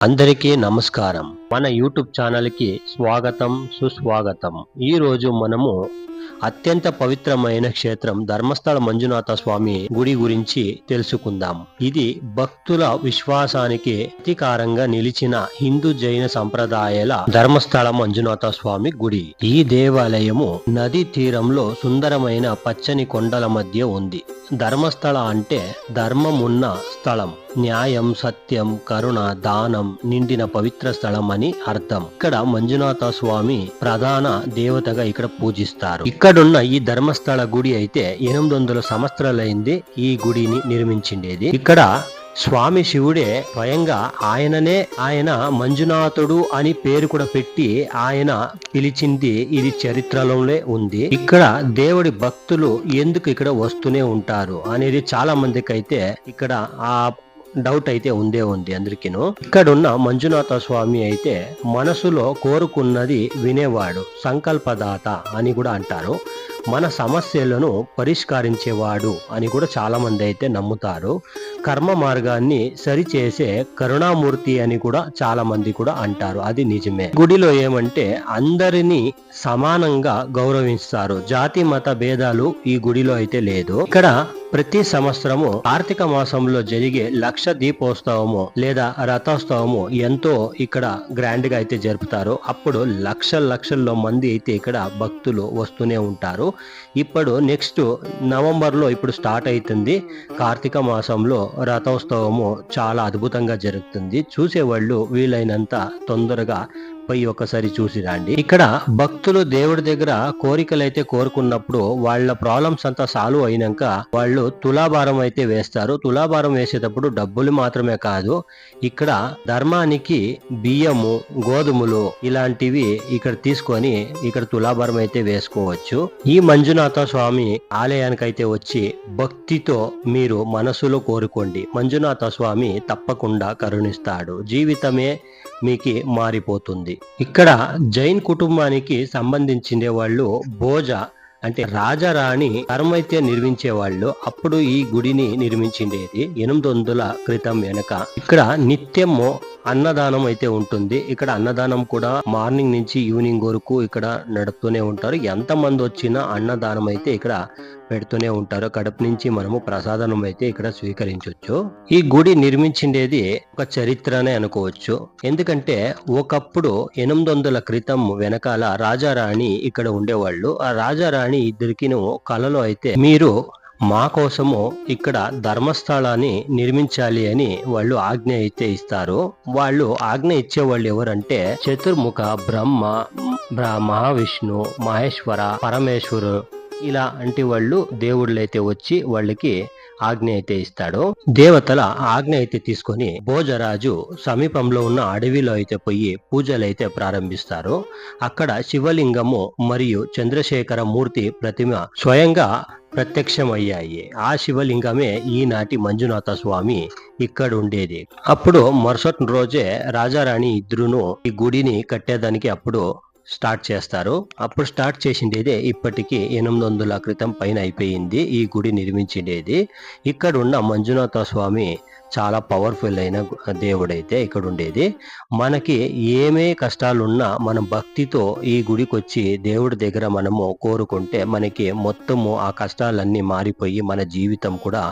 అందరికీ నమస్కారం. మన యూట్యూబ్ ఛానల్కి స్వాగతం సుస్వాగతం. ఈ రోజు మనము అత్యంత పవిత్రమైన క్షేత్రం ధర్మస్థల మంజునాథ స్వామి గుడి గురించి తెలుసుకుందాం. ఇది భక్తుల విశ్వాసానికి ప్రతీకారంగా నిలిచిన హిందూ జైన సంప్రదాయాల ధర్మస్థల మంజునాథ స్వామి గుడి. ఈ దేవాలయము నదీ తీరంలో సుందరమైన పచ్చని కొండల మధ్య ఉంది. ధర్మస్థల అంటే ధర్మం ఉన్న స్థలం. న్యాయం సత్యం కరుణ దానం నిండిన పవిత్ర స్థలం అని అర్థం. ఇక్కడ మంజునాథ స్వామి ప్రధాన దేవతగా ఇక్కడ పూజిస్తారు. ఇక్కడున్న ఈ ధర్మస్థల గుడి అయితే ఎనిమిది వందల సంవత్సరాలైంది ఈ గుడిని నిర్మించిండేది. ఇక్కడ స్వామి శివుడే స్వయంగా ఆయననే ఆయన మంజునాథుడు అని పేరు కూడా పెట్టి ఆయన పిలిచింది ఇది చరిత్రలోనే ఉంది. ఇక్కడ దేవుడి భక్తులు ఎందుకు ఇక్కడ వస్తూనే ఉంటారు అనేది చాలా మందికి అయితే ఇక్కడ ఆ డౌట్ అయితే ఉందే ఉంది అందరికీను. ఇక్కడున్న మంజునాథ స్వామి అయితే మనసులో కోరుకున్నది వినేవాడు సంకల్పదాత అని కూడా అంటారు. మన సమస్యలను పరిష్కరించేవాడు అని కూడా చాలా మంది అయితే నమ్ముతారు. కర్మ మార్గాన్ని సరిచేసే కరుణామూర్తి అని కూడా చాలా మంది కూడా అంటారు. అది నిజమే. గుడిలో ఏమంటే అందరినీ సమానంగా గౌరవిస్తారు. జాతి మత భేదాలు ఈ గుడిలో అయితే లేదు. ఇక్కడ ప్రతి సంవత్సరము కార్తీక మాసంలో జరిగే లక్ష దీపోత్సవము లేదా రథోత్సవము ఎంతో ఇక్కడ గ్రాండ్గా అయితే జరుపుతారు. అప్పుడు లక్షల లక్షల్లో మంది అయితే ఇక్కడ భక్తులు వస్తూనే ఉంటారు. ఇప్పుడు నెక్స్ట్ నవంబర్లో ఇప్పుడు స్టార్ట్ అవుతుంది కార్తీక మాసంలో రథోత్సవము చాలా అద్భుతంగా జరుగుతుంది. చూసేవాళ్ళు వీలైనంత తొందరగా పోయి ఒకసారి చూసి రండి. ఇక్కడ భక్తులు దేవుడి దగ్గర కోరికలు అయితే కోరుకున్నప్పుడు వాళ్ళ ప్రాబ్లమ్స్ అంతా సాల్వ్ అయినాక వాళ్ళు తులాభారం అయితే వేస్తారు. తులాభారం వేసేటప్పుడు డబ్బులు మాత్రమే కాదు ఇక్కడ ధర్మానికి బియ్యము గోధుమలు ఇలాంటివి ఇక్కడ తీసుకొని ఇక్కడ తులాభారం అయితే వేసుకోవచ్చు. ఈ మంజునాథ స్వామి ఆలయానికి అయితే వచ్చి భక్తితో మీరు మనసులో కోరుకోండి. మంజునాథ స్వామి తప్పకుండా కరుణిస్తాడు. జీవితమే మీకు మారిపోతుంది. ఇక్కడ జైన్ కుటుంబానికి సంబంధించిన వాళ్ళు భోజ అంటే రాజారాణి తరమైతే నిర్మించే వాళ్ళు. అప్పుడు ఈ గుడిని నిర్మించిండేది ఎనిమిది వందల క్రితం వెనక. ఇక్కడ నిత్యము అన్నదానం అయితే ఉంటుంది. ఇక్కడ అన్నదానం కూడా మార్నింగ్ నుంచి ఈవినింగ్ వరకు ఇక్కడ నడుపుతూనే ఉంటారు. ఎంతమంది వచ్చినా అన్నదానం అయితే ఇక్కడ పెడుతూనే ఉంటారు. కడుపు నుంచి మనము ప్రసాదం అయితే ఇక్కడ స్వీకరించవచ్చు ఈ గుడి నిర్మించిండేది ఒక చరిత్రనే అనుకోవచ్చు. ఎందుకంటే ఒకప్పుడు ఎనిమిది వందల క్రితం వెనకాల రాజారాణి ఇక్కడ ఉండేవాళ్ళు. ఆ రాజారాణి ఇద్దరికి కలలో అయితే మీరు మా కోసము ఇక్కడ ధర్మస్థలాన్ని నిర్మించాలి అని వాళ్ళు ఆజ్ఞ అయితే ఇస్తారు. వాళ్ళు ఆజ్ఞ ఇచ్చే వాళ్ళు ఎవరంటే చతుర్ముఖ బ్రహ్మ మహావిష్ణు మహేశ్వర పరమేశ్వరు ఇలా అంటే వాళ్ళు దేవుళ్ళైతే వచ్చి వాళ్ళకి ఆజ్ఞ అయితే ఇస్తాడు? దేవతల ఆజ్ఞ అయితే తీసుకొని భోజరాజు సమీపంలో ఉన్న అడవిలో అయితే పోయి పూజలు అయితే ప్రారంభిస్తారు? అక్కడ శివలింగము మరియు చంద్రశేఖర మూర్తి ప్రతిమ స్వయంగా ప్రత్యక్షమయ్యాయి. ఆ శివలింగమే ఈనాటి మంజునాథ స్వామి ఇక్కడ ఉండేది. అప్పుడు మరుసటి రోజే రాజారాణి ఇద్దరును ఈ గుడిని కట్టేదానికి అప్పుడు స్టార్ట్ చేస్తారు. అప్పుడు స్టార్ట్ చేసిండేదే ఇప్పటికీ ఎనిమిది వందల క్రితం పైన అయిపోయింది ఈ గుడి నిర్మించిండేది. ఇక్కడ ఉన్న మంజునాథ స్వామి చాలా పవర్ఫుల్ అయిన దేవుడైతే ఇక్కడ ఉండేది మనకి ఏమే కష్టాలున్నా మన భక్తితో ఈ గుడికి వచ్చి దేవుడి దగ్గర మనము కోరుకుంటే మనకి మొత్తము ఆ కష్టాలన్నీ మారిపోయి మన జీవితం కూడా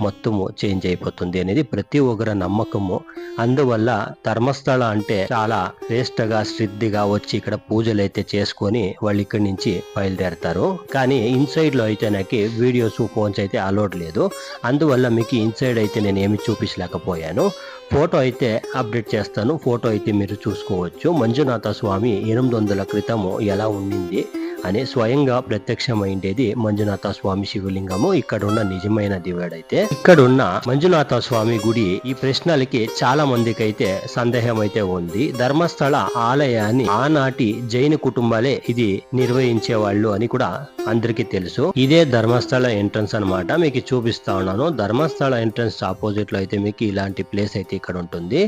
మొత్తము చేంజ్ అయిపోతుంది అనేది ప్రతి ఒక్కరి నమ్మకము. అందువల్ల ధర్మస్థల అంటే చాలా శ్రేష్టగా శ్రద్ధగా వచ్చి ఇక్కడ పూజలు అయితే చేసుకొని వాళ్ళు ఇక్కడి నుంచి బయలుదేరతారు. కానీ ఇన్సైడ్లో అయితే నాకు వీడియోస్ ఫోన్స్ అయితే అలౌడ్ లేదు. అందువల్ల మీకు ఇన్సైడ్ అయితే నేను ఏమి చూపించలేకపోయాను. ఫోటో అయితే అప్డేట్ చేస్తాను. ఫోటో అయితే మీరు చూసుకోవచ్చు. మంజునాథ స్వామి ఎనిమిది వందల క్రితము ఎలా ఉండింది? అని స్వయంగా ప్రత్యక్షమైండేది మంజునాథ స్వామి శివలింగము. ఇక్కడున్న నిజమైన దేవుడైతే ఇక్కడున్న మంజునాథ స్వామి గుడి ఈ ప్రశ్నలకి చాలా మందికి అయితే సందేహం అయితే ఉంది. ధర్మస్థల ఆలయాన్ని ఆనాటి జైన కుటుంబాలే ఇది నిర్వహించే వాళ్ళు అని కూడా అందరికీ తెలుసు. ఇదే ధర్మస్థల ఎంట్రన్స్ అన్నమాట. మీకు చూపిస్తా ఉన్నాను. ధర్మస్థల ఎంట్రన్స్ ఆపోజిట్లో అయితే మీకు ఇలాంటి ప్లేస్ అయితే ఇక్కడ ఉంటుంది.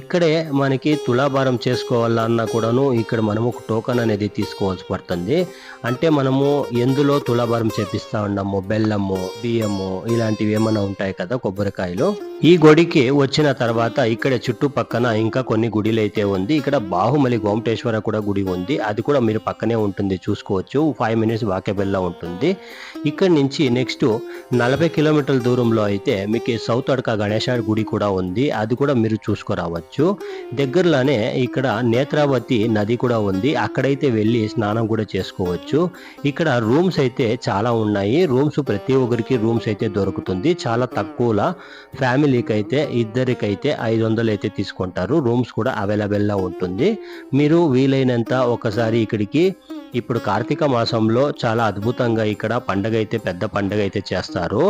ఇక్కడే మనకి తులాభారం చేసుకోవాలన్నా కూడాను ఇక్కడ మనము ఒక టోకన్ అనేది తీసుకోవాల్సి పడుతుంది. అంటే మనము ఎందులో తులాభారం చేపిస్తా ఉన్నాము బెల్లము బియ్యము ఇలాంటివి ఏమైనా ఉంటాయి కదా కొబ్బరికాయలు. ఈ గుడికి వచ్చిన తర్వాత ఇక్కడ చుట్టుపక్కన ఇంకా కొన్ని గుడిలు అయితే ఉంది. ఇక్కడ బాహుమలి గోమటేశ్వర కూడా గుడి ఉంది. అది కూడా మీరు పక్కనే ఉంటుంది చూసుకోవచ్చు. ఫైవ్ మినిట్స్ వాకేబెల్లా ఉంటుంది. ఇక్కడ నుంచి నెక్స్ట్ నలభై కిలోమీటర్ల దూరంలో అయితే మీకు సౌత్ అడక గణేష గుడి కూడా ఉంది. అది కూడా మీరు చూసుకురావచ్చు. దగ్గరలోనే ఇక్కడ నేత్రావతి నది కూడా ఉంది. అక్కడైతే వెళ్ళి స్నానం కూడా చేసుకోవచ్చు. ఇక్కడ రూమ్స్ అయితే చాలా ఉన్నాయి. రూమ్స్ ప్రతి ఒక్కరికి రూమ్స్ అయితే దొరుకుతుంది. చాలా తక్కువలో ఫ్యామిలీకి అయితే ఇద్దరికైతే ఐదు వందలు అయితే తీసుకుంటారు. రూమ్స్ కూడా అవైలబుల్గా ఉంటుంది. మీరు వీలైనంత ఒకసారి ఇక్కడికి ఇప్పుడు కార్తీక మాసంలో చాలా అద్భుతంగా ఇక్కడ పండగ అయితే పెద్ద పండగ అయితే చేస్తారు.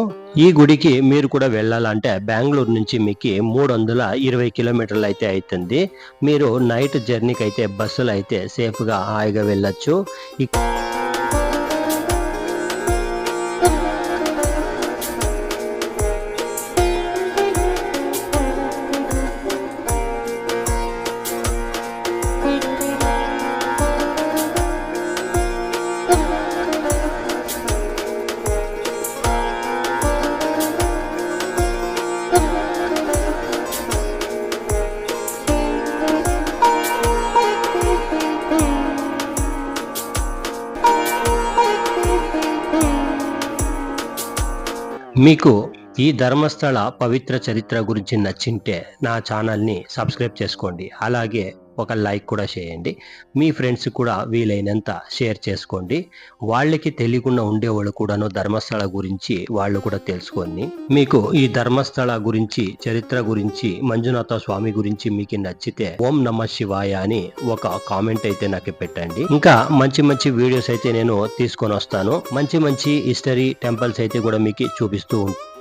ఈ గుడికి మీరు కూడా వెళ్ళాలంటే బెంగళూరు నుంచి మీకు మూడు వందల ఇరవై కిలోమీటర్లు అయితే అవుతుంది. మీరు నైట్ జర్నీకి అయితే బస్సులు అయితే సేఫ్గా హాయిగా వెళ్ళొచ్చు. మీకు ఈ ధర్మస్థల పవిత్ర చరిత్ర గురించి నచ్చింటే నా ఛానల్ని సబ్స్క్రైబ్ చేసుకోండి. అలాగే ఒక లైక్ కూడా చేయండి. మీ ఫ్రెండ్స్ కూడా వీలైనంత షేర్ చేసుకోండి. వాళ్ళకి తెలియకుండా ఉండేవాళ్ళు కూడాను ధర్మస్థల గురించి వాళ్ళు కూడా తెలుసుకోండి మీకు ఈ ధర్మస్థల గురించి చరిత్ర గురించి మంజునాథ స్వామి గురించి మీకు నచ్చితే ఓం నమ శివాయ అని ఒక కామెంట్ అయితే నాకు పెట్టండి. ఇంకా మంచి మంచి వీడియోస్ అయితే నేను తీసుకొని వస్తాను. మంచి మంచి హిస్టరీ టెంపుల్స్ అయితే కూడా మీకు చూపిస్తూ ఉంటాను.